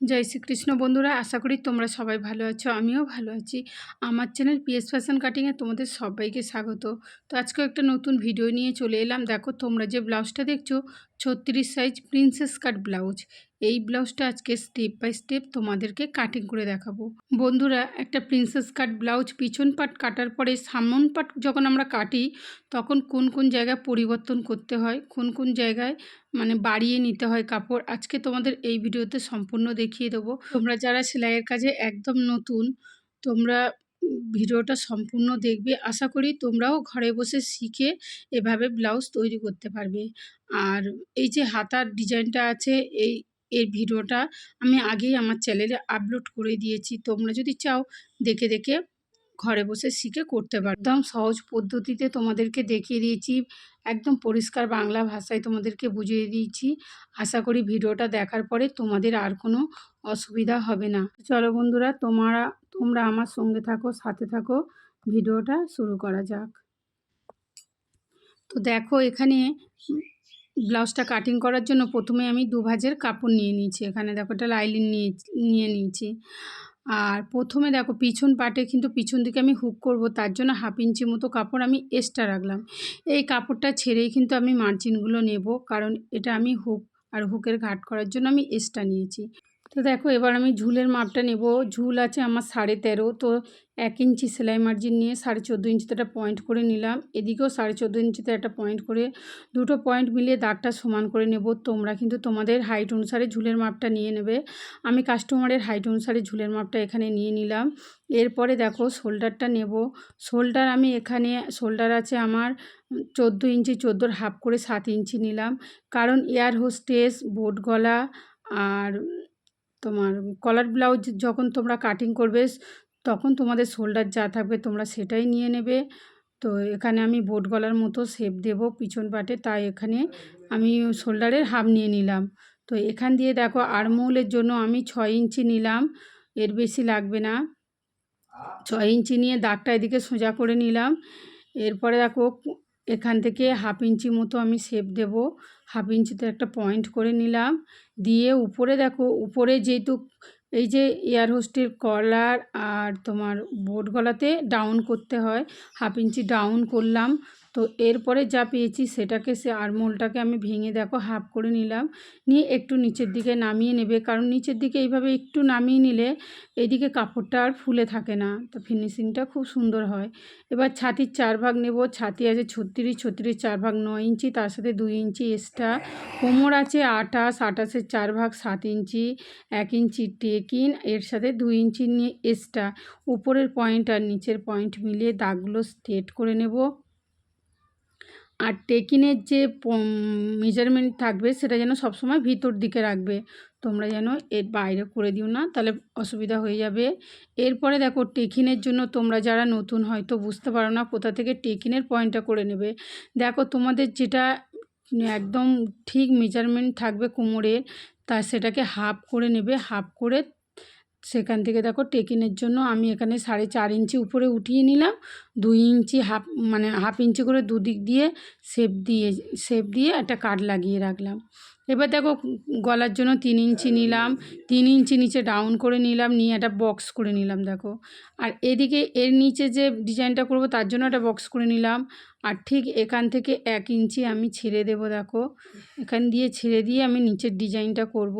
জয় শ্রীকৃষ্ণ বন্ধুরা, আশা করি তোমরা সবাই ভালো আছো, আমিও ভালো আছি। আমার চ্যানেল পিএস ফ্যাশন কাটিংয়ে তোমাদের সবাইকে স্বাগত। তো আজকে একটা নতুন ভিডিও নিয়ে চলে এলাম। দেখো, তোমরা যে ব্লাউজটা দেখছ ছত্রিশ সাইজ প্রিন্সেস কাট ব্লাউজ। এই ব্লাউজটা আজকে স্টেপ বাই স্টেপ তোমাদেরকে কাটিং করে দেখাবো। বন্ধুরা, একটা প্রিন্সেস কাট ব্লাউজ পিছন পাট কাটার পরে সামন পাট যখন আমরা কাটি, তখন কোন কোন জায়গায় পরিবর্তন করতে হয়, কোন কোন জায়গায় মানে বাড়িয়ে নিতে হয় কাপড়, আজকে তোমাদের এই ভিডিওতে সম্পূর্ণ দেখিয়ে দেবো। তোমরা যারা সেলাইয়ের কাজে একদম নতুন, তোমরা ভিডিওটা সম্পূর্ণ দেখবে। আশা করি তোমরাও ঘরে বসে শিখে এভাবে ব্লাউজ তৈরি করতে পারবে। আর এই যে হাতার ডিজাইনটা আছে, এই, এর ভিডিওটা আমি আগেই আমার চ্যানেলে আপলোড করে দিয়েছি। তোমরা যদি চাও দেখে দেখে ঘরে বসে শিখে করতে পারো। একদম সহজ পদ্ধতিতে তোমাদেরকে দেখিয়ে দিয়েছি। একদম পরিষ্কার বাংলা ভাষায় তোমাদেরকে বুঝিয়ে দিয়েছি। আশা করি ভিডিওটা দেখার পরে তোমাদের আর কোনো অসুবিধা হবে না। চলো বন্ধুরা, তোমরা তোমরা আমার সঙ্গে থাকো, সাথে থাকো। ভিডিওটা শুরু করা যাক। তো দেখো, এখানে ব্লাউজটা কাটিং করার জন্য প্রথমে আমি দু ভাজের কাপড় নিয়ে নিয়েছি। এখানে দেখো একটা লাইলিন নিয়ে নিয়ে নিয়েছি। আর প্রথমে দেখো, পিছন পাটে কিন্তু পিছন দিকে আমি হুক করব, তার জন্য হাফ ইঞ্চি মতো কাপড় আমি এক্সট্রা রাখলাম। এই কাপড়টা ছেড়েই কিন্তু আমি মার্জিনগুলো নেব, কারণ এটা আমি হুক আর হুকের ঘাট করার জন্য আমি এক্সট্রা নিয়েছি। তো দেখো, এবার আমি ঝুলের মাপটা নেব। ঝুল আছে আমার সাড়ে তেরো, তো এক ইঞ্চি সেলাই মার্জিন নিয়ে সাড়ে চোদ্দ ইঞ্চিতে একটা পয়েন্ট করে নিলাম। এদিকেও সাড়ে চোদ্দ ইঞ্চিতে একটা পয়েন্ট করে দুটো পয়েন্ট মিলিয়ে দাগটা সমান করে নেব। তোমরা কিন্তু তোমাদের হাইট অনুসারে ঝুলের মাপটা নিয়ে নেবে। আমি কাস্টমারের হাইট অনুসারে ঝুলের মাপটা এখানে নিয়ে নিলাম। এরপরে দেখো শোল্ডারটা নেব। শোল্ডার আমি এখানে শোল্ডার আছে আমার চোদ্দ ইঞ্চি, চোদ্দোর হাফ করে সাত ইঞ্চি নিলাম। কারণ এয়ার হোস্টেস বোট গলা আর তোমার কলার ব্লাউজ যখন তোমরা কাটিং করবে, তখন তোমাদের শোল্ডার যা থাকবে তোমরা সেটাই নিয়ে নেবে। তো এখানে আমি বোট গলার মতো শেপ দেব পিছন পাটে, তাই এখানে আমি শোল্ডারের হাফ নিয়ে নিলাম। তো এখান দিয়ে দেখো আরমৌলের জন্য আমি ছয় ইঞ্চি নিলাম, এর বেশি লাগবে না। ছয় ইঞ্চি নিয়ে দাগটা এদিকে সোজা করে নিলাম। এরপরে দেখো এখান থেকে হাফ ইঞ্চি মতো আমি শেপ দেব। হাফ ইঞ্চিতে একটা পয়েন্ট করে নিলাম। দিয়ে উপরে দেখো, উপরে যেহেতু এই যে এয়ার হোস্টের কলার আর তোমার বোট গলাতে ডাউন করতে হয়, হাফ ইঞ্চি ডাউন করলাম। তো এরপরে যা পেয়েছি সেটাকে সে আরমোলটাকে আমি ভেঙে, দেখো, হাফ করে নিলাম। নিয়ে একটু নিচের দিকে নামিয়ে নেবে। কারণ নিচের দিকে এইভাবে একটু নামিয়ে নিলে এইদিকে কাপড়টা আর ফুলে থাকে না। তো ফিনিশিংটা খুব সুন্দর হয়। এবার ছাতির চার ভাগ নেব। ছাতি আছে ছত্রিশ ছত্রিশ চার ভাগ নয় ইঞ্চি। তার সাথে দুই ইঞ্চি এক্সট্রা কোমর আছে আটাশ আটাশের চার ভাগ সাত ইঞ্চি। এক ইঞ্চি টেকিন। এর সাথে দুই ইঞ্চি নিয়ে এক্সট্রা উপরের পয়েন্ট আর নিচের পয়েন্ট মিলিয়ে দাগগুলো স্ট্রেট করে নেব। আর টেকিনের যে মেজারমেন্ট থাকবে সেটা যেন সবসময় ভিতর দিকে রাখবে। তোমরা যেন এর বাইরে করে দিও না, তাহলে অসুবিধা হয়ে যাবে। এরপরে দেখো টেকিনের জন্য তোমরা যারা নতুন হয়তো বুঝতে পারো না কোথা থেকে টেকিনের পয়েন্টটা করে নেবে। দেখো তোমাদের যেটা একদম ঠিক মেজারমেন্ট থাকবে কোমরের, তা সেটাকে হাফ করে নেবে হাফ করে সেখান থেকে দেখো টেকিনের জন্য আমি এখানে সাড়ে চার ইঞ্চি উপরে উঠিয়ে নিলাম। দুই ইঞ্চি হাফ মানে হাফ ইঞ্চি করে দুদিক দিয়ে শেপ দিয়ে শেপ দিয়ে একটা কাট লাগিয়ে রাখলাম। এবার দেখো গলার জন্য তিন ইঞ্চি নিলাম, তিন ইঞ্চি নিচে ডাউন করে নিলাম, নিয়ে একটা বক্স করে নিলাম দেখো। আর এদিকে এর নিচে যে ডিজাইনটা করব তার জন্য একটা বক্স করে নিলাম। আর ঠিক এখান থেকে এক ইঞ্চি আমি ছেড়ে দেব দেখো। এখান দিয়ে ছেড়ে দিয়ে আমি নিচের ডিজাইনটা করব।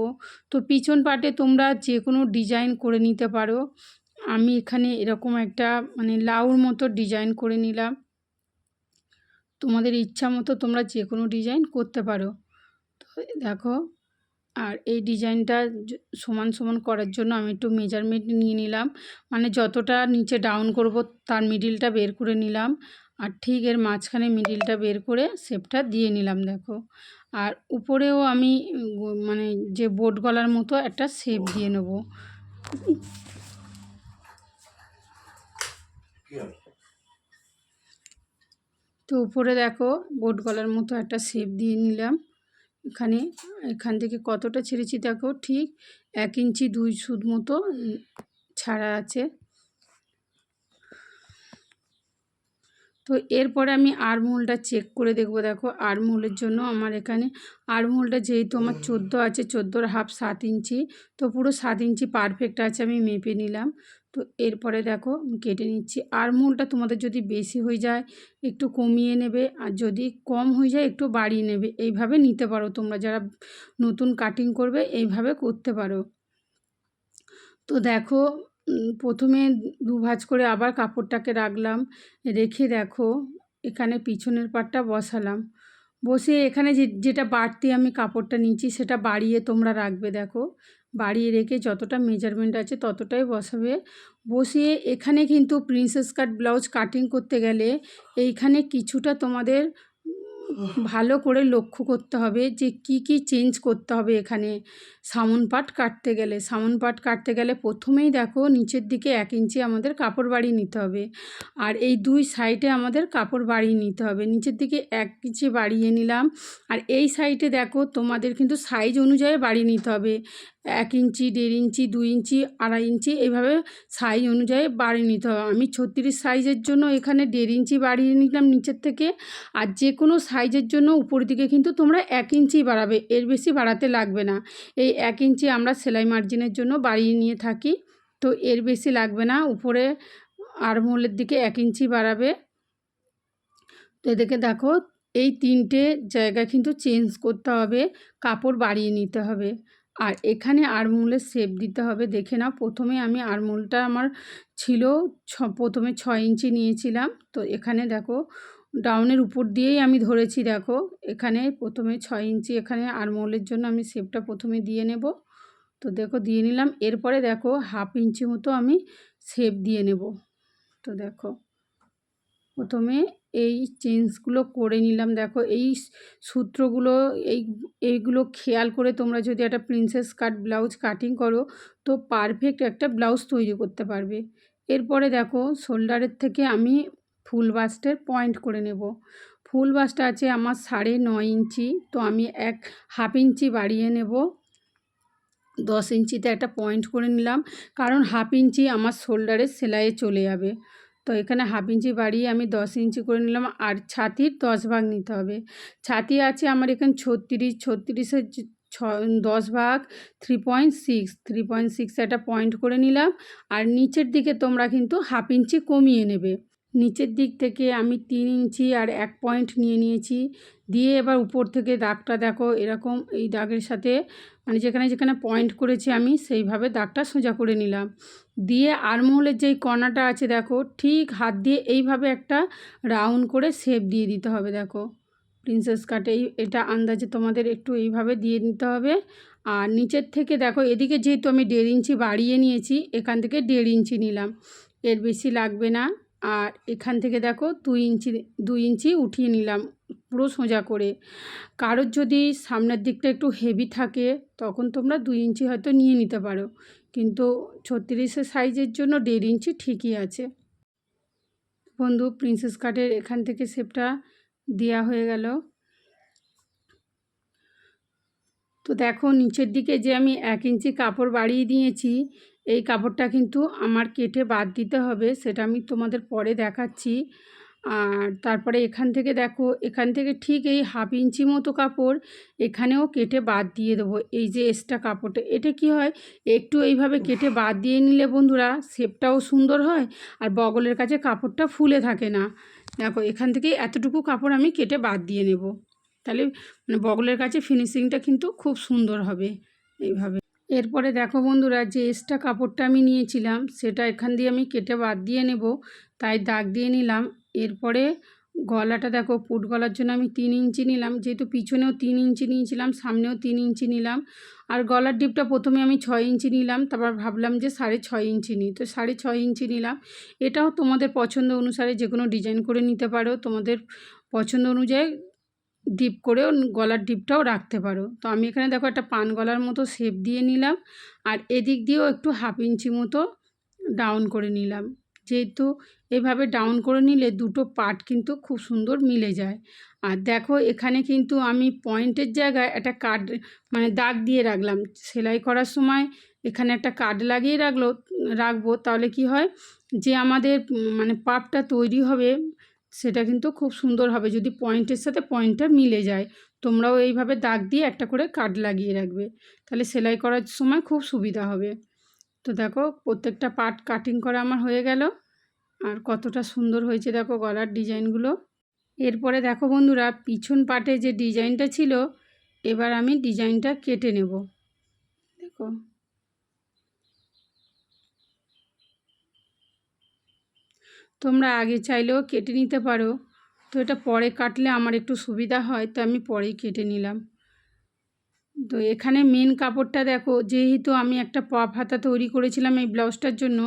তো পিছন পাটে তোমরা যে কোনো ডিজাইন করে নিতে পারো। আমি এখানে এরকম একটা মানে লাউর মতো ডিজাইন করে নিলাম। তোমাদের ইচ্ছা মতো তোমরা যে কোনো ডিজাইন করতে পারো। তো দেখো। আর এই ডিজাইনটা সমান সমান করার জন্য আমি একটু মেজারমেন্ট নিয়ে নিলাম। মানে যতটা নিচে ডাউন করব তার মিডিলটা বের করে নিলাম। আর ঠিক এর মাঝখানে মিডিলটা বের করে শেপটা দিয়ে নিলাম দেখো। আর উপরেও আমি মানে যে বোট গলার মতো একটা শেপ দিয়ে নেব। তো উপরে দেখো বোট গলার মতো একটা শেপ দিয়ে নিলাম। এখানে, এখান থেকে কতটা ছেড়েছি দেখো ঠিক এক ইঞ্চি দুই সুদ মতো ছাড়া আছে। তো এরপরে আমি আরমোলটা চেক করে দেখব দেখো আরমোলের জন্য আমার এখানে আরমোলটা যেহেতু আমার চোদ্দ আছে, চোদ্দোর হাফ সাত ইঞ্চি, তো পুরো সাত ইঞ্চি পারফেক্ট আছে আমি মেপে নিলাম। তো এরপরে দেখো কেটে নিচ্ছি। আরমোলটা তোমাদের যদি বেশি হয়ে যায়, একটু কমিয়ে নেবে। আর যদি কম হয়ে যায়, একটু বাড়িয়ে নেবে। এইভাবে নিতে পারো। তোমরা যারা নতুন কাটিং করবে, এইভাবে করতে পারো। তো দেখো প্রথমে দু ভাঁজ করে আবার কাপড়টাকে রাখলাম। রেখে দেখো, এখানে পিছনের পাটটা বসালাম। বসে এখানে যে, যেটা বাড়তি আমি কাপড়টা নিচ্ছি, সেটা বাড়িয়ে তোমরা রাখবে, দেখো। বাড়িয়ে রেখে যতটা মেজারমেন্ট আছে ততটাই বসাবে। বসিয়ে এখানে কিন্তু প্রিন্সেস কাট ব্লাউজ কাটিং করতে গেলে এইখানে কিছুটা তোমাদের ভালো করে লক্ষ্য করতে হবে যে কি কি চেঞ্জ করতে হবে এখানে। সামন পাট কাটতে গেলে, সামন পাট কাটতে গেলে প্রথমেই দেখো নিচের দিকে এক ইঞ্চি আমাদের কাপড় বাড়িয়ে নিতে হবে। আর এই দুই সাইডে আমাদের কাপড় বাড়িয়ে নিতে হবে। নিচের দিকে এক ইঞ্চি বাড়িয়ে নিলাম। আর এই সাইডে দেখো তোমাদের কিন্তু সাইজ অনুযায়ী বাড়িয়ে নিতে হবে। এক ইঞ্চি, দেড় ইঞ্চি, দুই ইঞ্চি, আড়াই ইঞ্চি এইভাবে সাইজ অনুযায়ী বাড়িয়ে নিতে হবে। আমি ছত্রিশ সাইজের জন্য এখানে দেড় ইঞ্চি বাড়িয়ে নিলাম নিচের থেকে। আর যে কোনো সাইজের জন্য উপর দিকে কিন্তু তোমরা এক ইঞ্চি বাড়াবে। এর বেশি বাড়াতে লাগবে না। এই এক ইঞ্চি আমরা সেলাই মার্জিনের জন্য বাড়িয়ে নিয়ে থাকি। তো এর বেশি লাগবে না, উপরে আরমোলের দিকে এক ইঞ্চি বাড়াবে। তো এদিকে দেখো, এই তিনটে জায়গা কিন্তু চেঞ্জ করতে হবে, কাপড় বাড়িয়ে নিতে হবে। আর এখানে আরমোলের শেপ দিতে হবে। দেখে নাও, প্রথমে আমি আরমোলটা আমার ছিল ছ, প্রথমে ছয় ইঞ্চি নিয়েছিলাম। তো এখানে দেখো, ডাউনের উপর দিয়েই আমি ধরেছি, দেখো। এখানে প্রথমে ছয় ইঞ্চি, এখানে আরমোলের জন্য আমি শেপটা প্রথমে দিয়ে নেব। তো দেখো, দিয়ে নিলাম। এরপরে দেখো, হাফ ইঞ্চি মতো আমি শেপ দিয়ে নেব। তো দেখো, প্রথমে এই চেঞ্জগুলো করে নিলাম। দেখো, এই সূত্রগুলো, এই, এইগুলো খেয়াল করে তোমরা যদি একটা প্রিন্সেস কাট, ব্লাউজ কাটিং করো, তো পারফেক্ট একটা ব্লাউজ তৈরি করতে পারবে। এরপরে দেখো, শোল্ডারের থেকে আমি ফুল বাস্টের পয়েন্ট করে নেব। ফুল বাস্টটা আছে আমার সাড়ে নয় ইঞ্চি, তো আমি এক হাফ ইঞ্চি বাড়িয়ে নেব। দশ ইঞ্চিতে একটা পয়েন্ট করে নিলাম, কারণ হাফ ইঞ্চি আমার শোল্ডারের সেলাইয়ে চলে যাবে। তো এখানে হাফ ইঞ্চি বাড়িয়ে আমি দশ ইঞ্চি করে নিলাম আর ছাতির দশ ভাগ নিতে হবে। ছাতি আছে আমার এখানে ছত্রিশ ছত্রিশের ছ দশ ভাগ three point six three point six একটা পয়েন্ট করে নিলাম। আর নিচের দিকে তোমরা কিন্তু হাফ ইঞ্চি কমিয়ে নেবে। নিচের দিক থেকে আমি তিন ইঞ্চি আর এক পয়েন্ট নিয়ে নিয়েছি। দিয়ে এবার উপর থেকে দাগটা দেখো, এরকম এই দাগের সাথে মানে যেখানে যেখানে পয়েন্ট করেছি আমি, সেইভাবে দাগটা সোজা করে নিলাম। দিয়ে আরমহলের যেই কণাটা আছে দেখো, ঠিক হাত দিয়ে এইভাবে একটা রাউন্ড করে শেপ দিয়ে দিতে হবে দেখো। প্রিন্সেস কাটে, এই, এটা আন্দাজে তোমাদের একটু এইভাবে দিয়ে নিতে হবে। আর নিচের থেকে দেখো, এদিকে যেহেতু আমি দেড় ইঞ্চি বাড়িয়ে নিয়েছি, এখান থেকে দেড় ইঞ্চি নিলাম। এর বেশি লাগবে না। আর এখান থেকে দেখো দুই ইঞ্চি দুই ইঞ্চি উঠিয়ে নিলাম পুরো সোজা করে। কারোর যদি সামনের দিকটা একটু হেভি থাকে, তখন তোমরা দুই ইঞ্চি হয়তো নিয়ে নিতে পারো। কিন্তু ছত্রিশের সাইজের জন্য দেড় ইঞ্চি ঠিকই আছে। বন্ধু প্রিন্সেস কাটের এখান থেকে শেপটা দেওয়া হয়ে গেল। তো দেখো, নিচের দিকে যে আমি এক ইঞ্চি কাপড় বাড়িয়ে দিয়েছি এই কাপড়টা কিন্তু আমার কেটে বাদ দিতে হবে, সেটা আমি তোমাদের পরে দেখাচ্ছি। আর তারপরে এখান থেকে দেখো, এখান থেকে ঠিক এই হাফ ইঞ্চি মতো কাপড় এখানেও কেটে বাদ দিয়ে দেবো, এই যে এক্সট্রা কাপড়টা। এটা কি হয়, একটু এইভাবে কেটে বাদ দিয়ে নিলে বন্ধুরা শেপটাও সুন্দর হয়, আর বগলের কাছে কাপড়টা ফুলে থাকে না। দেখো, এখান থেকে এতটুকু কাপড় আমি কেটে বাদ দিয়ে নেব। তাহলে মানে বগলের কাছে ফিনিশিংটা কিন্তু খুব সুন্দর হবে, এইভাবে। এরপরে দেখো বন্ধুরা, যে এক্সট্রা কাপড়টা আমি নিয়েছিলাম, সেটা এখান দিয়ে আমি কেটে বাদ দিয়ে নেব। তাই দাগ দিয়ে নিলাম। এরপরে গলাটা দেখো, পুট গলার জন্য আমি তিন ইঞ্চি নিলাম। যেহেতু পিছনেও তিন ইঞ্চি নিয়েছিলাম, সামনেও তিন ইঞ্চি নিলাম। আর গলার ডিপটা প্রথমে আমি ছয় ইঞ্চি নিলাম, তারপর ভাবলাম যে সাড়ে ছয় ইঞ্চি নিই। তো সাড়ে ছয় ইঞ্চি নিলাম। এটাও তোমাদের পছন্দ অনুসারে যে কোনো ডিজাইন করে নিতে পারো। তোমাদের পছন্দ অনুযায়ী ডিপ করেও গলার ডিপটাও রাখতে পারো। তো আমি এখানে দেখো একটা পান গলার মতো শেপ দিয়ে নিলাম আর এদিক দিয়েও একটু হাফ ইঞ্চি মতো ডাউন করে নিলাম। যেহেতু এভাবে ডাউন করে নিলে দুটো পার্ট কিন্তু খুব সুন্দর মিলে যায়। আর দেখো এখানে কিন্তু আমি পয়েন্টের জায়গায় একটা কার্ড মানে দাগ দিয়ে রাখলাম। সেলাই করার সময় এখানে একটা কার্ড লাগিয়ে রাখল, রাখব, তাহলে কি হয় যে আমাদের মানে পাপটা তৈরি হবে সেটা কিন্তু খুব সুন্দর হবে। যদি পয়েন্টের সাথে পয়েন্টটা মিলে যায়, তোমরাও এইভাবে দাগ দিয়ে একটা করে কাট লাগিয়ে রাখবে। তাহলে সেলাই করার সময় খুব সুবিধা হবে। তো দেখো, প্রত্যেকটা পার্ট কাটিং করা আমার হয়ে গেল। আর কতটা সুন্দর হয়েছে দেখো গলার ডিজাইনগুলো এরপরে দেখো বন্ধুরা, পিছন পাটে যে ডিজাইনটা ছিল, এবার আমি ডিজাইনটা কেটে নেব। দেখো। তোমরা আগে চাইলেও কেটে নিতে পারো। তো এটা পরে কাটলে আমার একটু সুবিধা হয়, তো আমি পরেই কেটে নিলাম। তো এখানে মেন কাপড়টা দেখো, যেহেতু আমি একটা পপ হাতা তৈরি করেছিলাম এই ব্লাউজটার জন্য,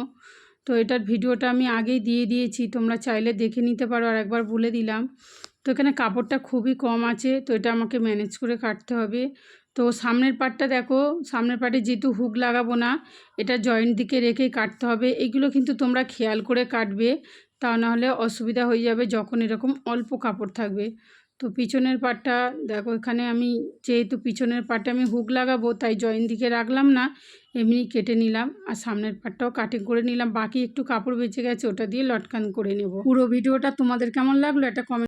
তো এটার ভিডিওটা আমি আগেই দিয়ে দিয়েছি, তোমরা চাইলে দেখে নিতে পারো, আর একবার বলে দিলাম। তো এখানে কাপড়টা খুবই কম আছে, তো এটা আমাকে ম্যানেজ করে কাটতে হবে। তো সামনের পাটটা দেখো, সামনের পাটে যেহেতু হুক লাগাবো না, এটা জয়েন্ট দিকে রেখেই কাটতে হবে। এগুলো কিন্তু তোমরা খেয়াল করে কাটবে, তা নাহলে অসুবিধা হয়ে যাবে যখন এরকম অল্প কাপড় থাকবে। তো পিছনের পাটটা, দেখো এখানে আমি যেহেতু পিছনের পাটে আমি হুক লাগাবো, তাই জয়েন দিকে রাখলাম না, এমনি কেটে নিলাম আর সামনের পাটটাও কাটিং করে নিলাম। বাকি একটু কাপড় বেঁচে গেছে, ওটা দিয়ে লটকান করে নেব। পুরো ভিডিওটা তোমাদের কেমন লাগল, একটা কমেন্ট